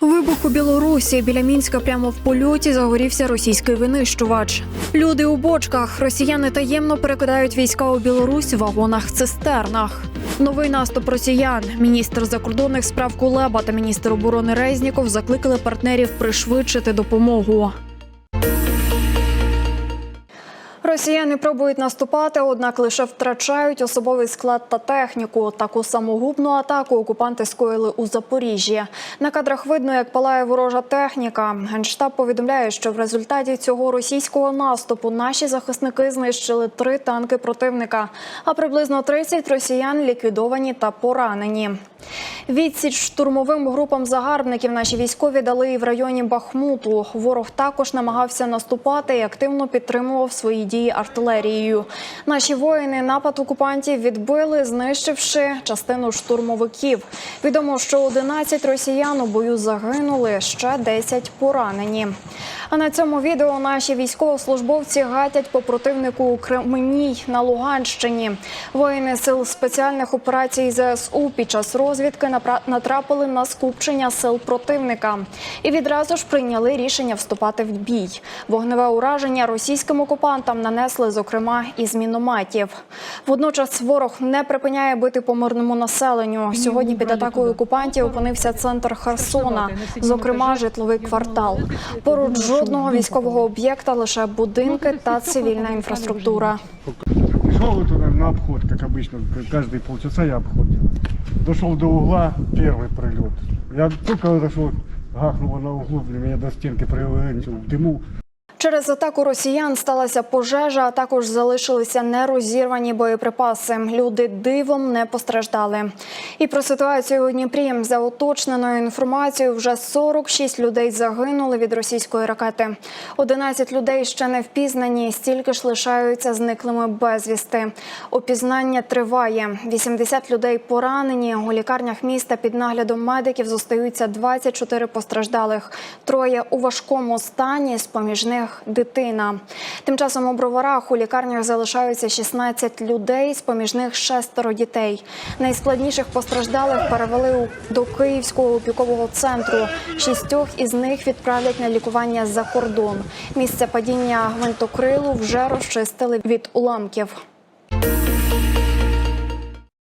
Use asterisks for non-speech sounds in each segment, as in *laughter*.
Вибух у Білорусі біля мінська прямо в польоті загорівся російський винищувач. Люди у бочках. Росіяни таємно перекидають війська у Білорусь в вагонах цистернах. Новий наступ росіян. Міністр закордонних справ Кулеба та міністр оборони Резніков закликали партнерів пришвидшити допомогу. Росіяни пробують наступати, однак лише втрачають особовий склад та техніку. Таку самогубну атаку окупанти скоїли у Запоріжжі. На кадрах видно, як палає ворожа техніка. Генштаб повідомляє, що в результаті цього російського наступу наші захисники знищили три танки противника, а приблизно 30 росіян ліквідовані та поранені. Відсіч штурмовим групам загарбників наші військові дали і в районі Бахмуту. Ворог також намагався наступати і активно підтримував свої дії артилерією. Наші воїни напад окупантів відбили, знищивши частину штурмовиків. Відомо, що 11 росіян у бою загинули, ще 10 поранені. А на цьому відео наші військовослужбовці гатять по противнику у Кременній на Луганщині. Воїни сил спеціальних операцій ЗСУ під час розвідки натрапили на скупчення сил противника і відразу ж прийняли рішення вступати в бій. Вогневе ураження російським окупантам нанесли, зокрема, із мінометів. Водночас ворог не припиняє бити по мирному населенню. Сьогодні під атакою окупантів опинився центр Херсона, зокрема житловий квартал. Поруч жодного військового об'єкта, лише будинки та цивільна инфраструктура. Пришел туда на обход, как обычно, к- каждые полчаса я обход делаю. Дошел до угла, первый прилет. Я только зашел, гахнуло на углу, блин, меня до стенки привели в дыму. Через атаку росіян сталася пожежа, а також залишилися нерозірвані боєприпаси. Люди дивом не постраждали. І про ситуацію у Дніпрі за уточненою інформацією вже 46 людей загинули від російської ракети. 11 людей ще не впізнані, стільки ж лишаються зниклими безвісти. Опізнання триває. 80 людей поранені. У лікарнях міста під наглядом медиків зостаються 24 постраждалих. Троє у важкому стані, з поміж них дитина. Тим часом у броварах у лікарнях залишаються 16 людей, з поміж них шестеро дітей. Найскладніших постраждалих перевели до Київського опікового центру. Шістьох із них відправлять на лікування за кордон. Місце падіння гвинтокрилу вже розчистили від уламків.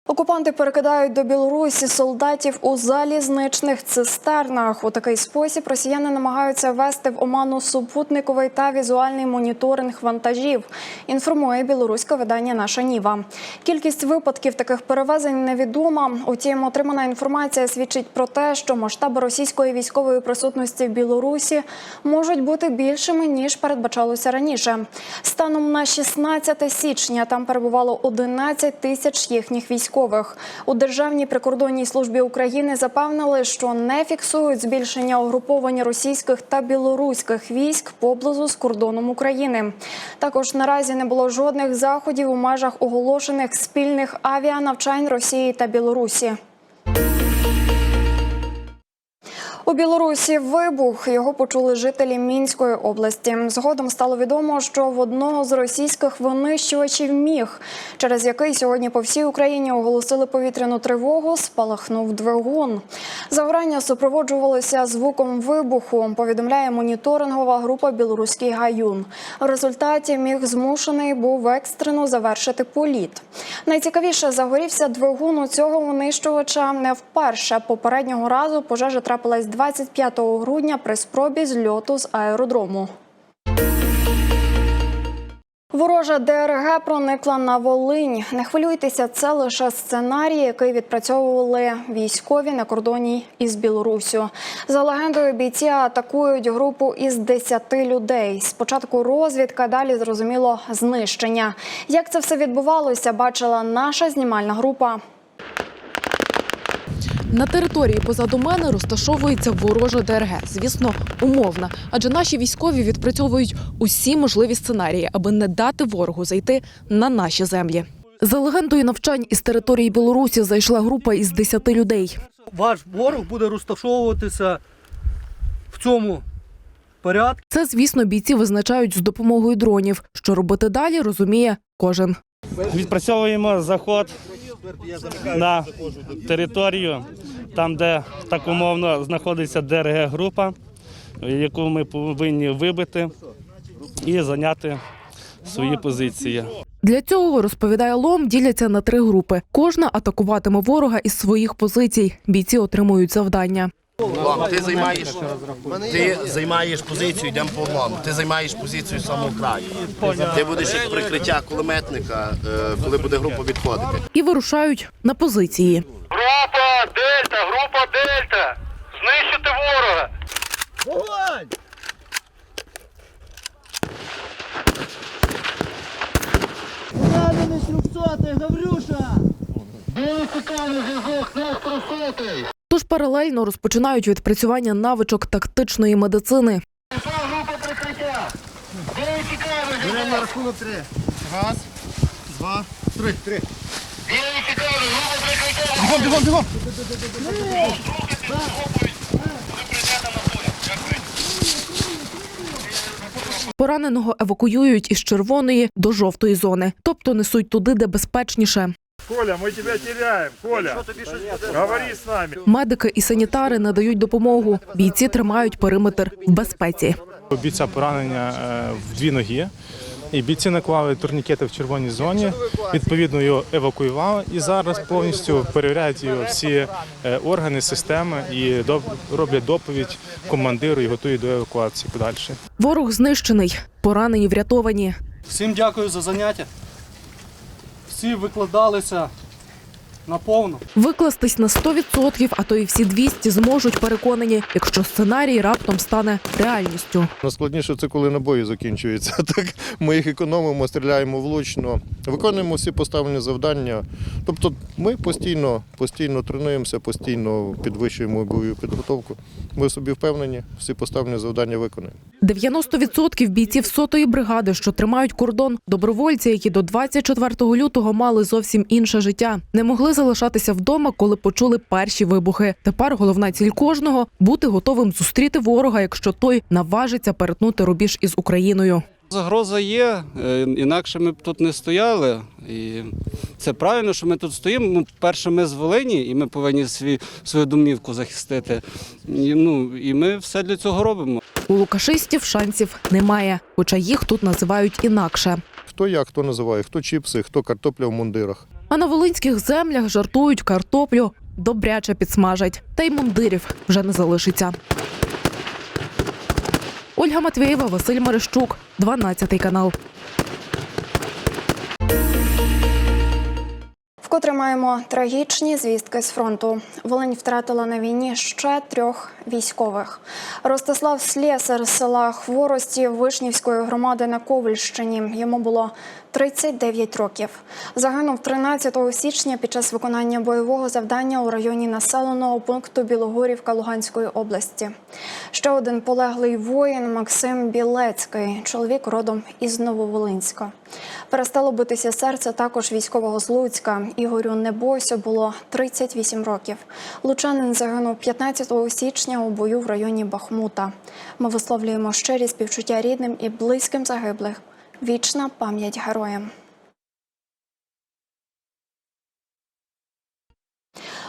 Окупанти перекидають до Білорусі солдатів у залізничних цистернах. У такий спосіб росіяни намагаються ввести в оману супутниковий та візуальний моніторинг вантажів. Інформує білоруське видання Наша Ніва. Кількість випадків таких перевезень невідома. Утім, отримана інформація свідчить про те, що масштаби російської військової присутності в Білорусі можуть бути більшими ніж передбачалося раніше. Станом на 16 січня там перебувало 11 тисяч їхніх військових. У Державній прикордонній службі України запевнили, що не фіксують збільшення угруповань російських та білоруських військ поблизу з кордоном України. Також наразі не було жодних заходів у межах оголошених спільних авіанавчань Росії та Білорусі. У Білорусі вибух його почули жителі Мінської області. Згодом стало відомо, що в одного з російських винищувачів міг, через який сьогодні по всій Україні оголосили повітряну тривогу, спалахнув двигун. Загорання супроводжувалося звуком вибуху. Повідомляє моніторингова група Білоруський гаюн. В результаті міг змушений був екстрено завершити політ. Найцікавіше загорівся двигун у цього винищувача не вперше. Попереднього разу пожежа трапилась 25 грудня при спробі зльоту з аеродрому. Ворожа ДРГ проникла на Волинь. Не хвилюйтеся, це лише сценарій, який відпрацьовували військові на кордоні із Білоруссю. За легендою, бійці атакують групу із 10 людей. Спочатку розвідка, далі зрозуміло знищення. Як це все відбувалося, бачила наша знімальна група. На території позаду мене розташовується ворожа ДРГ. Звісно, умовна, адже наші військові відпрацьовують усі можливі сценарії, аби не дати ворогу зайти на наші землі. За легендою навчань із території Білорусі зайшла група із 10 людей. Ваш ворог буде розташовуватися в цьому порядку. Це, звісно, бійці визначають з допомогою дронів. Що робити далі, розуміє кожен. Відпрацьовуємо заход на територію, там, де так умовно знаходиться ДРГ-група, яку ми повинні вибити і зайняти свої позиції. Для цього розповідає Лом, діляться на три групи. Кожна атакуватиме ворога із своїх позицій. Бійці отримують завдання. Лом, ти займаєш, ти займаєш позицію, йдемо по лому. Ти займаєш позицію самого краю. Ти будеш як прикриття кулеметника, е, коли буде група відходити. І вирушають на позиції. Група Дельта, група Дельта! Знищити ворога! Тож паралельно розпочинають відпрацювання навичок тактичної медицини. Беремо рахунок три. Раз, два, три. Три. Бігом, бігом, бігом. Пораненого евакуюють із червоної до жовтої зони, тобто несуть туди, де безпечніше. Коля, мы тебя теряем. Коля, говори с нами. Медики і санітари надають допомогу. Бійці тримають периметр в безпеці. У бійця поранення е, в дві ноги. І бійці наклали турнікети в червоній зоні. Відповідно, його евакуювали і зараз повністю перевіряють його всі е, органи, системи і роблять доповідь командиру і готують до евакуації подальше. Ворог знищений, поранені врятовані. Всім дякую за заняття. Всі викладалися наповну. Викластись на 100%, а то і всі 200 зможуть переконані, якщо сценарій раптом стане реальністю. Найскладніше це коли набої закінчуються. *laughs* Так ми їх економимо, стріляємо влучно, виконуємо всі поставлені завдання. Тобто ми постійно, постійно тренуємося, постійно підвищуємо бойову підготовку. Ми собі впевнені, всі поставлені завдання виконаємо. 90% бійців сотої бригади, що тримають кордон, добровольці, які до 24 лютого мали зовсім інше життя, не могли залишатися вдома, коли почули перші вибухи. Тепер головна ціль кожного бути готовим зустріти ворога, якщо той наважиться перетнути рубіж із Україною. Загроза є, е, інакше ми б тут не стояли. І це правильно, що ми тут стоїмо. Перше, ми з Волині, і ми повинні свій, свою домівку захистити. І, ну, і ми все для цього робимо. У лукашистів шансів немає, хоча їх тут називають інакше. Хто як, хто називає, хто чіпси, хто картопля в мундирах. А на волинських землях жартують картоплю, добряче підсмажать. Та й мундирів вже не залишиться. Ольга Матвєєва, Василь Мерещук, 12 канал. Вкотре маємо трагічні звістки з фронту. Волинь втратила на війні ще трьох військових. Ростислав Слєсар з села Хворості Вишнівської громади на Ковальщині. Йому було 39 років. Загинув 13 січня під час виконання бойового завдання у районі населеного пункту Білогорівка Луганської області. Ще один полеглий воїн Максим Білецький, чоловік родом із Нововолинська. Перестало битися серце також військового з Луцька. Ігорю Небосю було 38 років. Лучанин загинув 15 січня у бою в районі Бахмута. Ми висловлюємо щирі співчуття рідним і близьким загиблих. Вічна пам'ять героям.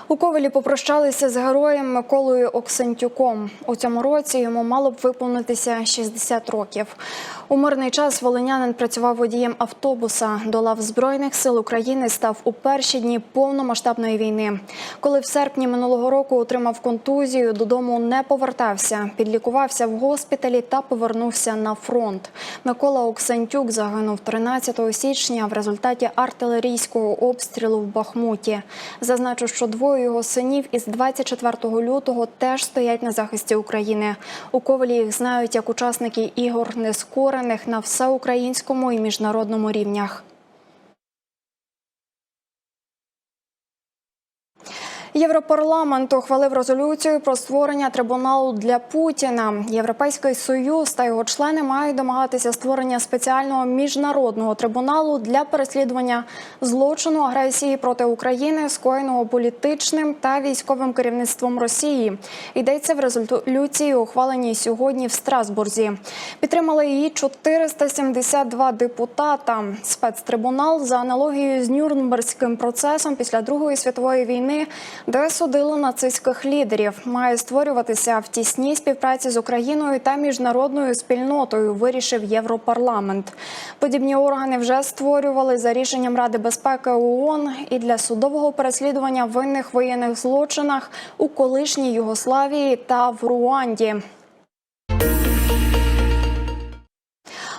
У Ковелі попрощалися з героєм Миколою Оксентюком. У цьому році йому мало б виповнитися 60 років. У мирний час волинянин працював водієм автобуса. До лав Збройних сил України став у перші дні повномасштабної війни. Коли в серпні минулого року отримав контузію, додому не повертався, підлікувався в госпіталі та повернувся на фронт. Микола Оксентюк загинув 13 січня в результаті артилерійського обстрілу в Бахмуті. Зазначу, що двоє його синів із 24 лютого теж стоять на захисті України. У Ковалі їх знають як учасники ігор нескорених на всеукраїнському і міжнародному рівнях. Європарламент ухвалив резолюцію про створення трибуналу для Путіна. Європейський союз та його члени мають домагатися створення спеціального міжнародного трибуналу для переслідування злочину агресії проти України, скоєного політичним та військовим керівництвом Росії. Йдеться в резолюції, ухваленій сьогодні в Страсбурзі. Підтримали її 472 депутата. Спецтрибунал за аналогією з Нюрнберзьким процесом після Другої світової війни, де судили нацистських лідерів, має створюватися в тісній співпраці з Україною та міжнародною спільнотою. Вирішив Європарламент. Подібні органи вже створювали за рішенням Ради безпеки ООН і для судового переслідування винних воєнних злочинах у колишній Югославії та в Руанді.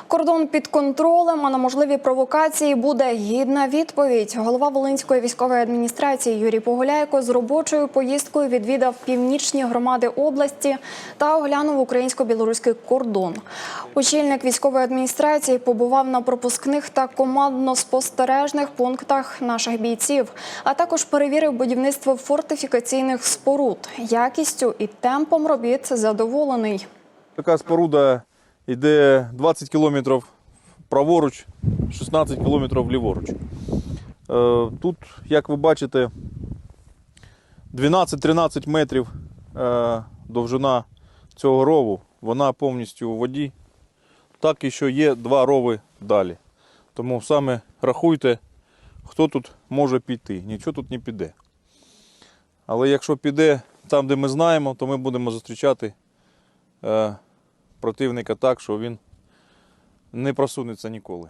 Кордон під контролем, а на можливі провокації буде гідна відповідь. Голова Волинської військової адміністрації Юрій Погуляйко з робочою поїздкою відвідав північні громади області та оглянув українсько-білоруський кордон. Очільник військової адміністрації побував на пропускних та командно-спостережних пунктах наших бійців, а також перевірив будівництво фортифікаційних споруд. Якістю і темпом робіт задоволений. Така споруда йде 20 кілометрів праворуч, 16 кілометрів ліворуч. Е, Тут, як ви бачите, 12-13 метрів е, довжина цього рову. Вона повністю у воді. Так і що є два рови далі. Тому саме рахуйте, хто тут може піти. Нічого тут не піде. Але якщо піде там, де ми знаємо, то ми будемо зустрічати е, противника так, що він не просунеться ніколи.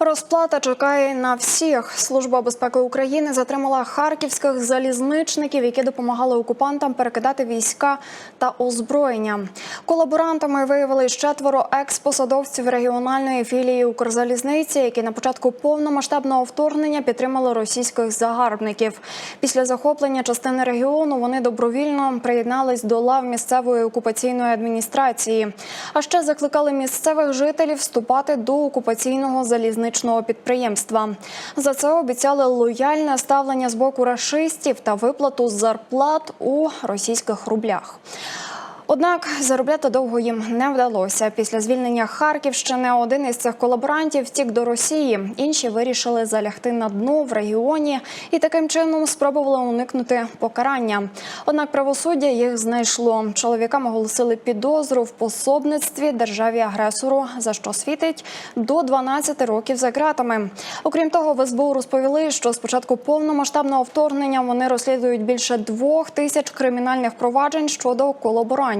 Розплата чекає на всіх. Служба безпеки України затримала харківських залізничників, які допомагали окупантам перекидати війська та озброєння. Колаборантами виявились четверо експосадовців регіональної філії Укрзалізниці, які на початку повномасштабного вторгнення підтримали російських загарбників. Після захоплення частини регіону вони добровільно приєднались до лав місцевої окупаційної адміністрації. А ще закликали місцевих жителів вступати до окупаційного залізничного підприємства. За це обіцяли лояльне ставлення з боку рашистів та виплату зарплат у російських рублях. Однак заробляти довго їм не вдалося. Після звільнення Харківщини один із цих колаборантів втік до Росії. Інші вирішили залягти на дно в регіоні і таким чином спробували уникнути покарання. Однак правосуддя їх знайшло. Чоловікам оголосили підозру в пособництві державі агресору, за що світить до 12 років за ґратами. Окрім того, в СБУ розповіли, що з початку повномасштабного вторгнення вони розслідують більше двох тисяч кримінальних проваджень щодо колаборантів.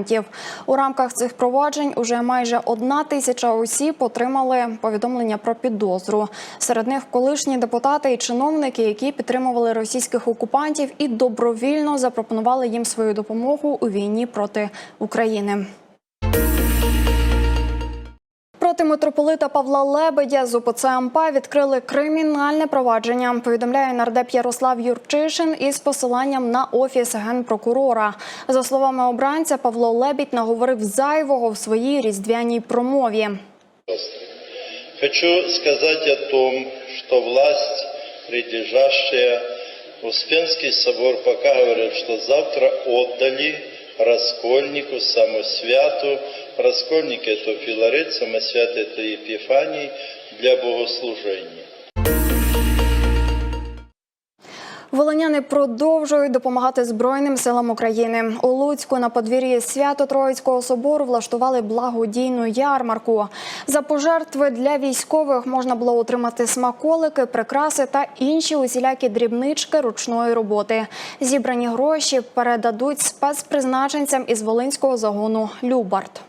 У рамках цих проваджень уже майже одна тисяча осіб отримали повідомлення про підозру. Серед них колишні депутати і чиновники, які підтримували російських окупантів і добровільно запропонували їм свою допомогу у війні проти України. Проти митрополита Павла Лебедя з УПЦ МП відкрили кримінальне провадження. Повідомляє нардеп Ярослав Юрчишин із посиланням на офіс генпрокурора. За словами обранця, Павло Лебідь наговорив зайвого в своїй різдвяній промові. Хочу сказать о что власть, прилежащая Успенский собор, пока говорят, что завтра отдали Раскольнику, Самосвяту. Раскольник это Филарет, Самосвят это Епифаний для богослужения. Волиняни продовжують допомагати Збройним силам України. У Луцьку на подвір'ї Свято-Троїцького собору влаштували благодійну ярмарку. За пожертви для військових можна було отримати смаколики, прикраси та інші усілякі дрібнички ручної роботи. Зібрані гроші передадуть спецпризначенцям із Волинського загону Любарт.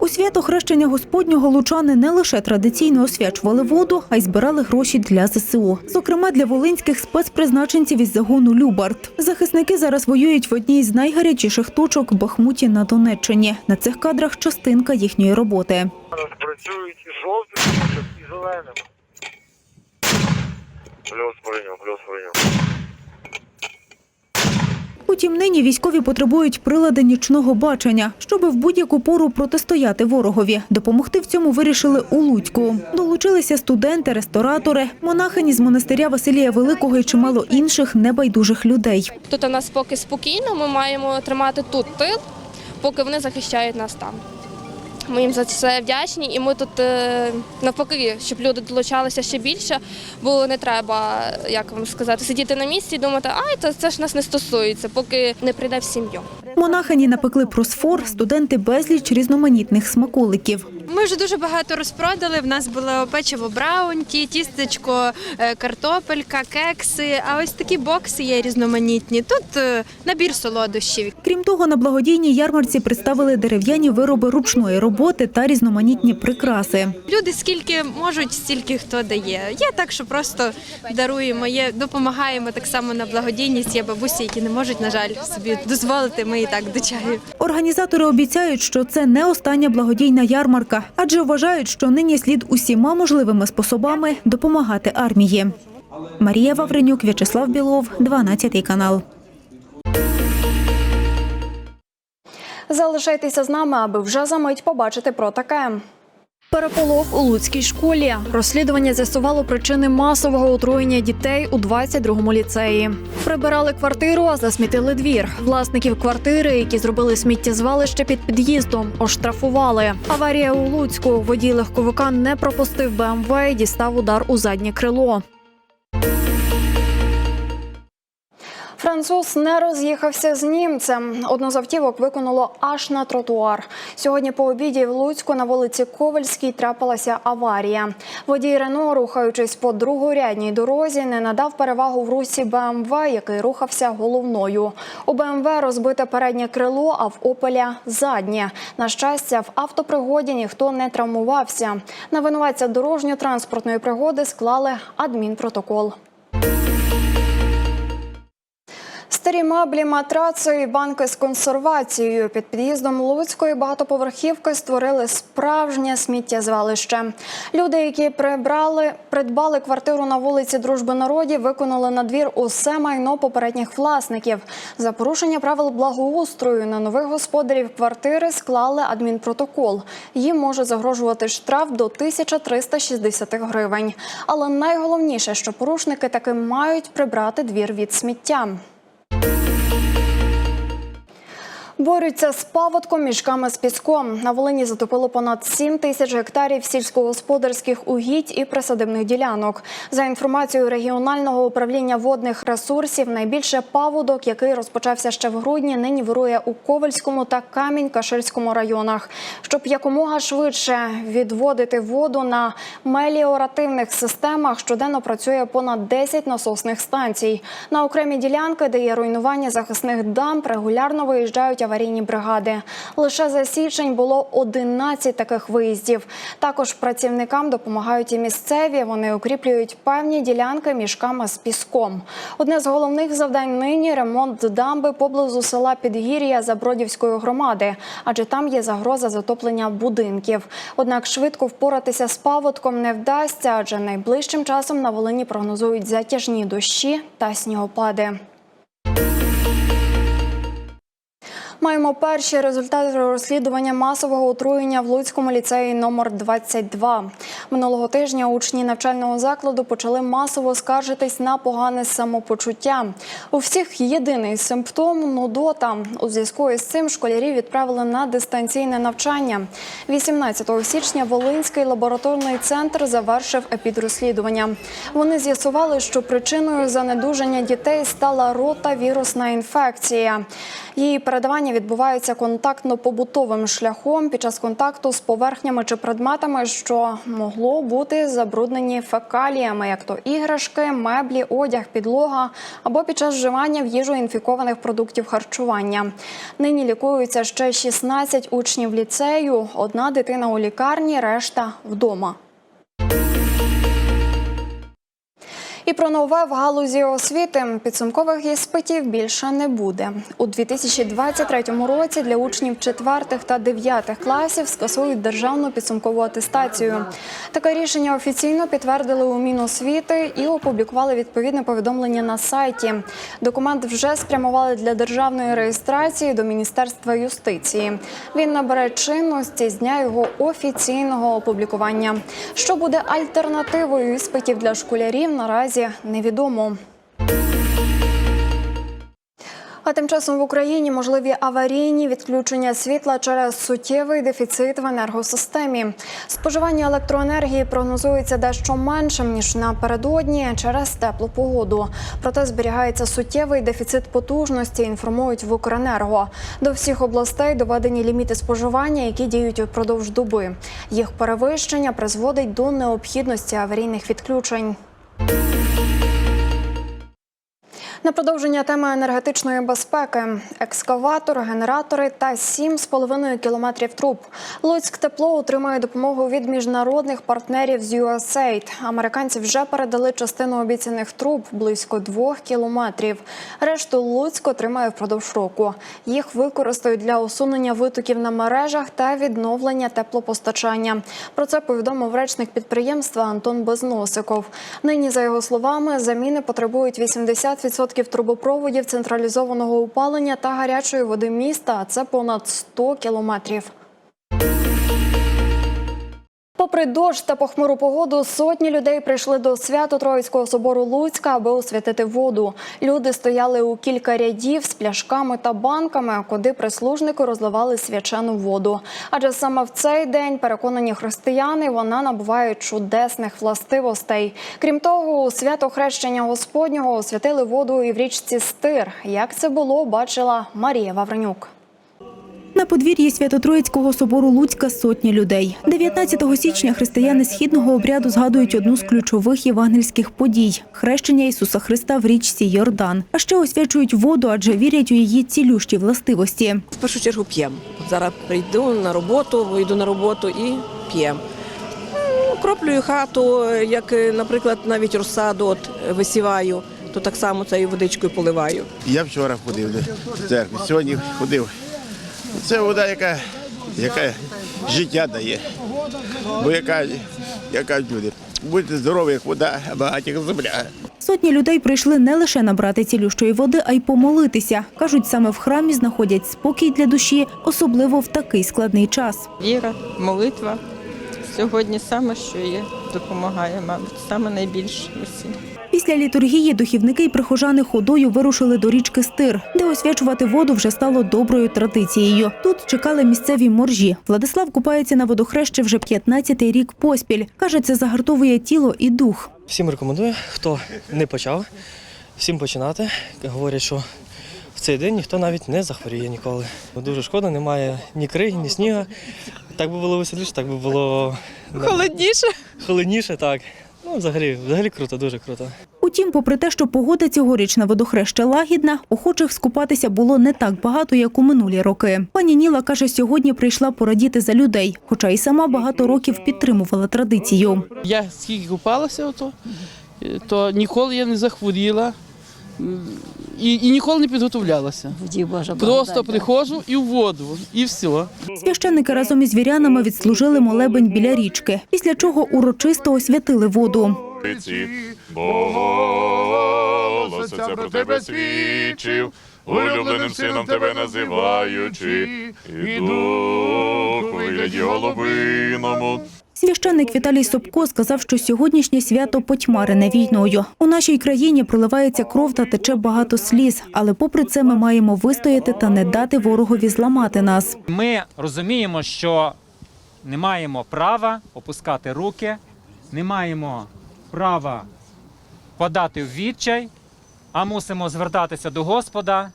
У свято хрещення Господнього лучани не лише традиційно освячували воду, а й збирали гроші для ЗСУ. Зокрема, для волинських спецпризначенців із загону Любарт. Захисники зараз воюють в одній з найгарячіших точок Бахмуті на Донеччині. На цих кадрах частинка їхньої роботи. Працюють і жовтим, і зеленим. Плюс прийняв, плюс прийняв. Утім, нині військові потребують прилади нічного бачення, щоби в будь-яку пору протистояти ворогові. Допомогти в цьому вирішили у Луцьку. Долучилися студенти, ресторатори, монахині з монастиря Василія Великого і чимало інших небайдужих людей. Тут у нас поки спокійно, ми маємо тримати тут тил, поки вони захищають нас там. Ми їм за це вдячні, і ми тут е, навпаки, щоб люди долучалися ще більше, бо не треба, як вам сказати, сидіти на місці і думати, ай, це, це ж нас не стосується, поки не прийде в сім'ю. Монахині напекли просфор, студенти безліч різноманітних смаколиків. Ми вже дуже багато розпродали. В нас було печиво браунті, тістечко, е, картопелька, кекси. А ось такі бокси є різноманітні. Тут е, набір солодощів. Крім того, на благодійній ярмарці представили дерев'яні вироби ручної роботи та різноманітні прикраси. Люди скільки можуть, стільки хто дає. Є так, що просто даруємо, є, допомагаємо так само на благодійність. Є бабусі, які не можуть, на жаль, собі дозволити. Ми так до чаю. Організатори обіцяють, що це не остання благодійна ярмарка, адже вважають, що нині слід усіма можливими способами допомагати армії. Марія Вавренюк, В'ячеслав Білов, 12 канал. Залишайтеся з нами, аби вже за мить побачити про таке. Переполох у Луцькій школі. Розслідування з'ясувало причини масового отруєння дітей у 22-му ліцеї. Прибирали квартиру, а засмітили двір. Власників квартири, які зробили сміттєзвалище під під'їздом, оштрафували. Аварія у Луцьку. Водій легковика не пропустив БМВ і дістав удар у заднє крило. Француз не роз'їхався з німцем. Одну з автівок виконало аж на тротуар. Сьогодні по обіді в Луцьку на вулиці Ковальській трапилася аварія. Водій Рено, рухаючись по другорядній дорозі, не надав перевагу в русі БМВ, який рухався головною. У БМВ розбите переднє крило, а в Опеля заднє. На щастя, в автопригоді ніхто не травмувався. На винуватця дорожньо-транспортної пригоди склали адмінпротокол. Старі меблі, матраци і банки з консервацією під під'їздом Луцької багатоповерхівки створили справжнє сміттєзвалище. Люди, які прибрали, придбали квартиру на вулиці Дружби народів, виконали на двір усе майно попередніх власників. За порушення правил благоустрою на нових господарів квартири склали адмінпротокол. Їм може загрожувати штраф до 1360 гривень. Але найголовніше, що порушники таки мають прибрати двір від сміття. Борються з паводком мішками з піском. На Волині затопило понад 7 тисяч гектарів сільськогосподарських угідь і присадибних ділянок. За інформацією регіонального управління водних ресурсів, найбільше паводок, який розпочався ще в грудні, нині вирує у Ковальському та Камінь-Каширському районах. Щоб якомога швидше відводити воду на меліоративних системах, щоденно працює понад 10 насосних станцій. На окремі ділянки, де є руйнування захисних дамб, регулярно виїжджають аварійні бригади. Лише за січень було 11 таких виїздів. Також працівникам допомагають і місцеві. Вони укріплюють певні ділянки мішками з піском. Одне з головних завдань нині ремонт дамби поблизу села Підгір'я Забродівської громади, адже там є загроза затоплення будинків. Однак швидко впоратися з паводком не вдасться, адже найближчим часом на Волині прогнозують затяжні дощі та снігопади. Маємо перші результати розслідування масового отруєння в Луцькому ліцеї номер 22. Минулого тижня учні навчального закладу почали масово скаржитись на погане самопочуття. У всіх єдиний симптом нудота. У зв'язку із цим школярів відправили на дистанційне навчання. 18 січня Волинський лабораторний центр завершив епідрозслідування. Вони з'ясували, що причиною занедужання дітей стала ротавірусна інфекція. Її передавання відбувається контактно-побутовим шляхом під час контакту з поверхнями чи предметами, що могло бути забруднені фекаліями, як то іграшки, меблі, одяг, підлога або під час вживання в їжу інфікованих продуктів харчування. Нині лікуються ще 16 учнів ліцею, одна дитина у лікарні, решта вдома. І про нове в галузі освіти підсумкових іспитів більше не буде. У 2023 році для учнів 4 та 9 класів скасують державну підсумкову атестацію. Таке рішення офіційно підтвердили у Міносвіти і опублікували відповідне повідомлення на сайті. Документ вже спрямували для державної реєстрації до Міністерства юстиції. Він набере чинності з дня його офіційного опублікування. Що буде альтернативою іспитів для школярів, наразі невідомо. А тим часом в Україні можливі аварійні відключення світла через суттєвий дефіцит в енергосистемі. Споживання електроенергії прогнозується дещо меншим ніж напередодні через теплу погоду. Проте зберігається суттєвий дефіцит потужності. Інформують в Укренерго. До всіх областей доведені ліміти споживання, які діють упродовж доби. Їх перевищення призводить до необхідності аварійних відключень. На продовження теми енергетичної безпеки, екскаватор, генератори та 7,5 кілометрів труб. Луцьк тепло отримує допомогу від міжнародних партнерів з USAID. Американці вже передали частину обіцяних труб близько двох кілометрів. Решту Луцьк отримає впродовж року. Їх використають для усунення витоків на мережах та відновлення теплопостачання. Про це повідомив речник підприємства Антон Безносиков. Нині, за його словами, заміни потребують 80% трубопроводів централізованого опалення та гарячої води міста. Це понад 100 кілометрів. Попри дощ та похмуру погоду, сотні людей прийшли до Свято-Троїцького собору Луцька, аби освятити воду. Люди стояли у кілька рядів з пляшками та банками, куди прислужники розливали свячену воду. Адже саме в цей день, переконані християни, вона набуває чудесних властивостей. Крім того, у свято хрещення Господнього освятили воду і в річці Стир. Як це було, бачила Марія Вавренюк. На подвір'ї Свято-Троїцького собору Луцька сотні людей. 19 січня християни східного обряду згадують одну з ключових євангельських подій – хрещення Ісуса Христа в річці Йордан. А ще освячують воду, адже вірять у її цілющі властивості. В першу чергу п'ємо. Зараз прийду на роботу, вийду на роботу і п'ємо. Ну, Кроплюю хату, як, наприклад, навіть розсаду от, висіваю, то так само цією водичкою поливаю. Я вчора ходив до церкви, сьогодні ходив. Це вода, яка, яка життя дає. Бо яка, яка люди. Будьте здорові, як вода, а багаті як земля. Сотні людей прийшли не лише набрати цілющої води, а й помолитися. Кажуть, саме в храмі знаходять спокій для душі, особливо в такий складний час. Віра, молитва сьогодні саме, що є, допомагає, мабуть, саме найбільше усім. Після літургії духівники й прихожани ходою вирушили до річки Стир, де освячувати воду вже стало доброю традицією. Тут чекали місцеві моржі. Владислав купається на водохрещі вже 15-й рік поспіль. Каже, це загартовує тіло і дух. Всім рекомендую, хто не почав, всім починати. Говорять, що в цей день ніхто навіть не захворіє ніколи. Дуже шкода, немає ні криги, ні сніга. Так би було веселіше, так би було Холодніше. холодніше, так. Ну, взагалі, взагалі круто, дуже круто. Утім, попри те, що погода цьогоріч на водохреща лагідна, охочих скупатися було не так багато, як у минулі роки. Пані Ніла каже, сьогодні прийшла порадіти за людей, хоча й сама багато років підтримувала традицію. Я скільки купалася, ото, то ніколи я не захворіла і, і ніколи не підготовлялася. Просто приходжу і в воду, і все. Священники разом із вірянами відслужили молебень біля річки, після чого урочисто освятили воду. Це про тебе свідчив, улюбленим сином тебе називаючи, і дух у вигляді голубиному. Священник Віталій Собко сказав, що сьогоднішнє свято потьмарене війною. У нашій країні проливається кров та тече багато сліз, але попри це ми маємо вистояти та не дати ворогові зламати нас. Ми розуміємо, що не маємо права опускати руки, не маємо права подати в відчай, а мусимо звертатися до Господа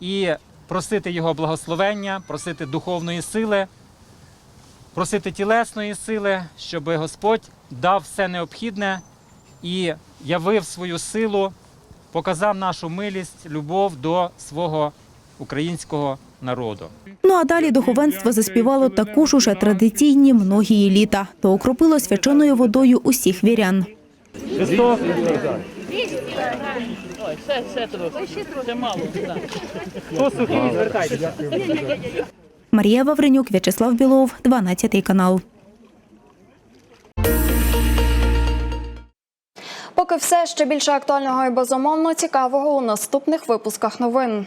і просити Його благословення, просити духовної сили, просити тілесної сили, щоб Господь дав все необхідне і явив свою силу, показав нашу милість, любов до свого українського народу. Ну а далі духовенство заспівало також уже традиційні многії літа та окропило свяченою водою усіх вірян. Христос Ой, все, все трохи. Це мало. Хто сухий, звертайтеся. Марія Вавренюк, В'ячеслав Білов, 12 канал. Поки все ще більше актуального і безумовно цікавого у наступних випусках новин.